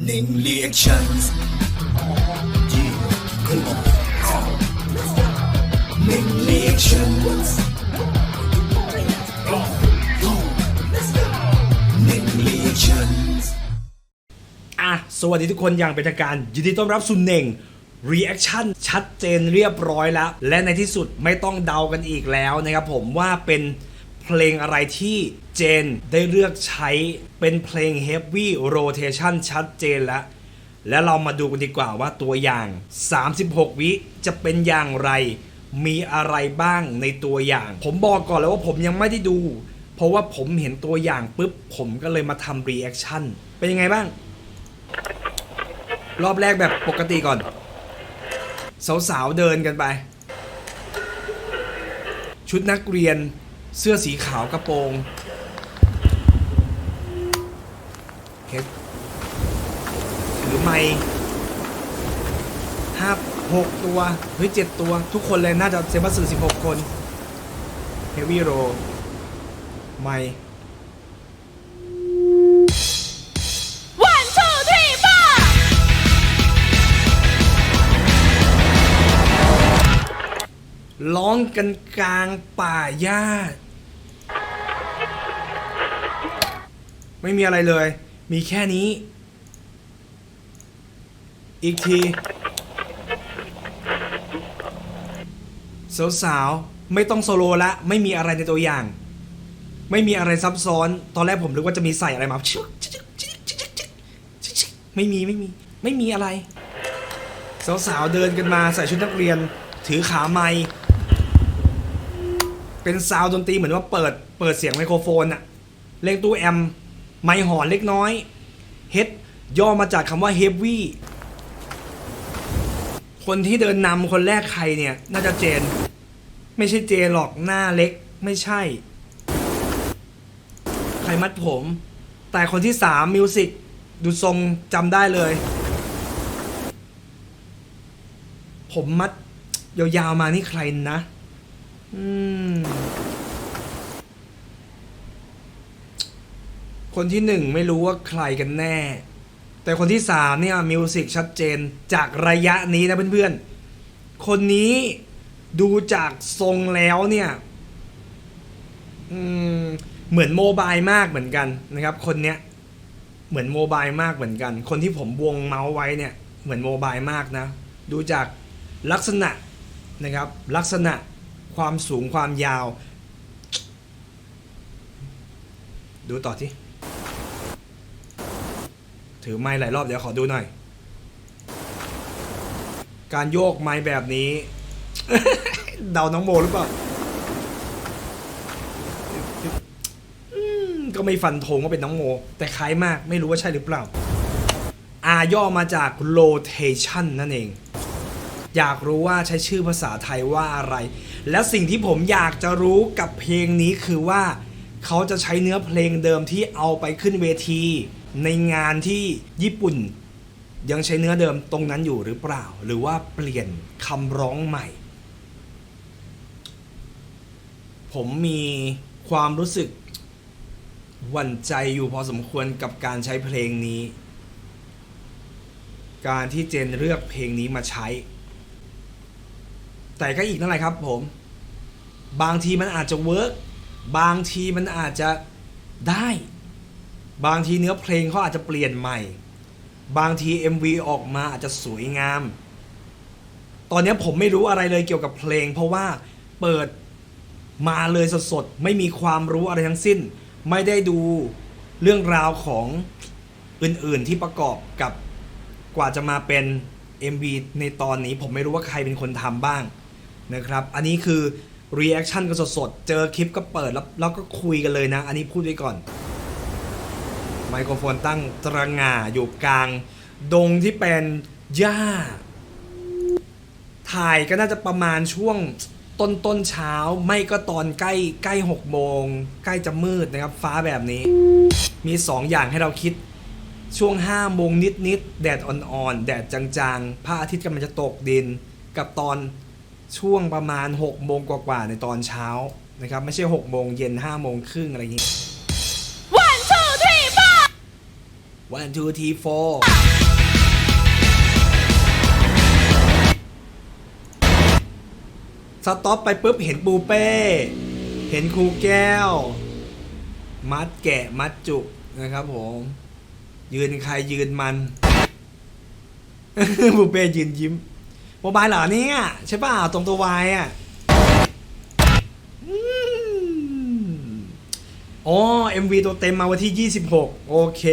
Ning reactions. Yeah, come on. Ning reactions. Ning reactions. อะสวัสดีทุกคนอย่างเป็นทางการ ยินดีต้อนรับสู่เน่ง Reaction ชัดเจนเรียบร้อยแล้ว และในที่สุดไม่ต้องเดากันอีกแล้วนะครับผมว่าเป็น เพลงอะไรที่เจนได้เลือกใช้เป็นเพลง Heavy Rotation ชัดเจนแล้ว แล้วเรามาดูกันดีกว่าว่าตัวอย่าง 36 วิจะเป็นอย่างไร มีอะไรบ้างในตัวอย่าง ผมบอกก่อนเลยว่าผมยังไม่ได้ดู เพราะว่าผมเห็นตัวอย่างปุ๊บ ผมก็เลยมาทำ reaction เป็นยังไงบ้าง รอบแรกแบบปกติก่อน สาวๆเดินกันไป ชุดนักเรียน เสื้อสีขาวกระโปรงเฮ็ดถือไม้ห้าหกตัวเฮ้ยเจ็ดตัว ทุกคนเลยน่าจะเซบัสสื่อสิบหกคนเฮฟวี่โรไม้ One, two, three, four. ร้องกันกลางป่าหญ้า ไม่มีอะไรเลย มีแค่นี้ อีกที สาวๆ ไม่ต้องโซโลละ ไม่มีอะไรในตัวอย่าง ไม่มีอะไรซับซ้อน ตอนแรกผมนึกว่าจะมีใส่อะไรมาไม่มีไม่มี ไม่มีอะไร สาวๆ เดินกันมาใส่ชุดนักเรียน ถือขาไม้เป็นซาวด์ดนตรีเหมือนว่าเปิดเปิดเสียงไมโครโฟนอะเล่นตู้แอม ไมค์หอนเล็กน้อยเฮดย่อมาจากคำว่า heavy คนที่เดินนำคนแรกใครเนี่ย น่าจะเจน ไม่ใช่เจนหรอกหน้าเล็กไม่ใช่ ใครมัดผม แต่คนที่สามมิวสิกดูทรงจำได้เลย ผมมัดยาวๆมานี่ใครนะ อืม คนที่หนึ่งไม่รู้ว่าใครกันแน่ แต่คนที่สามเนี่ยมิวสิกชัดเจนจากระยะนี้นะเพื่อนๆ คนนี้ดูจากทรงแล้วเนี่ยเหมือนโมบายมากเหมือนกันนะครับ คนเนี้ยเหมือนโมบายมากเหมือนกัน คนที่ผมวงเมาส์ไว้เนี่ยเหมือนโมบายมากนะ ดูจากลักษณะนะครับ ลักษณะความสูงความยาว ดูต่อที่ ถือไม้หลายรอบเดี๋ยวขอดูหน่อย การโยกไม้แบบนี้ เดาน้องโมหรือเปล่าก็ไม่ฟันธงว่าเป็นน้องโม แต่คล้ายมากไม่รู้ว่าใช่หรือเปล่า อาย่อมาจาก rotation นั่นเอง อยากรู้ว่าใช้ชื่อภาษาไทยว่าอะไร และสิ่งที่ผมอยากจะรู้กับเพลงนี้คือว่า เขาจะใช้เนื้อเพลงเดิมที่เอาไปขึ้นเวที ในงานที่ญี่ปุ่นยังใช้เนื้อเดิมตรงนั้นอยู่หรือเปล่า หรือว่าเปลี่ยนคำร้องใหม่ ผมมีความรู้สึกหวั่นใจอยู่พอสมควรกับการใช้เพลงนี้ การที่เจนเลือกเพลงนี้มาใช้ แต่ก็อีกนั่นแหละครับผม บางทีมันอาจจะเวิร์กบางทีมันอาจจะได้ บางทีเนื้อเพลงเขาอาจจะเปลี่ยนใหม่ บางที MV ออกมาอาจจะสวยงาม ตอนนี้ผมไม่รู้อะไรเลยเกี่ยวกับเพลง เพราะว่าเปิดมาเลยสดๆ ไม่มีความรู้อะไรทั้งสิ้น ไม่ได้ดูเรื่องราวของอื่นๆที่ประกอบกับกว่าจะมาเป็น MV ในตอนนี้ผมไม่รู้ว่าใครเป็นคนทำบ้างนะครับ อันนี้คือ reaction ก็สดๆ เจอคลิปก็เปิดแล้วแล้วก็คุยกันเลยนะ อันนี้พูดไว้ก่อน ไมโครโฟนตั้งตระหง่าอยู่กลาง ดงที่เป็นหญ้า ถ่ายก็น่าจะประมาณช่วงต้นต้นเช้าไม่ก็ตอนใกล้ใกล้หกโมงใกล้จะมืดนะครับ ฟ้าแบบนี้ มีสองอย่างให้เราคิดช่วงห้าโมงนิดนิดแดดอ่อนๆ แดดจางๆ พระอาทิตย์กำลังจะตกดิน กับตอนช่วงประมาณ6โมงกว่าๆ ในตอนเช้านะครับ ไม่ใช่6โมงเย็น5โมงครึ่งอะไรอย่างนี้ One, two, three, four. สต็อปไปปุ๊บเห็นปูเป้ เห็นครูแก้ว มัดแกะมัดจุกนะครับผม ยืนใครยืนมันปูเป้ยืนยิ้มโมบายเหรอเนี่ยใช่ป่ะตรงตัววายอะอืมอ๋อ MV ตัวเต็มมาวันที่ 26 โอเค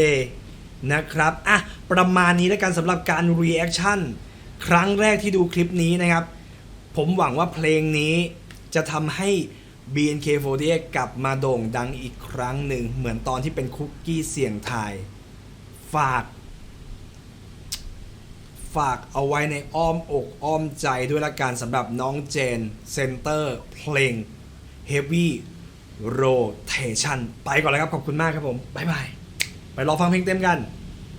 นะครับอะประมาณนี้แล้วกันสำหรับการ reaction ครั้งแรกที่ดูคลิปนี้นะครับ ผมหวังว่าเพลงนี้จะทำให้ BNK48 กลับมาโด่งดังอีกครั้งหนึ่ง เหมือนตอนที่เป็นคุกกี้เสี่ยงทาย ฝาก ฝากเอาไว้ในอ้อมอกอ้อมใจด้วยละกันสำหรับน้องเจนเซนเตอร์เพลง Heavy Rotation ไปก่อนแล้วครับ ขอบคุณมากครับผม บ๊ายบาย ไปรอฟังเพลงเต็มกัน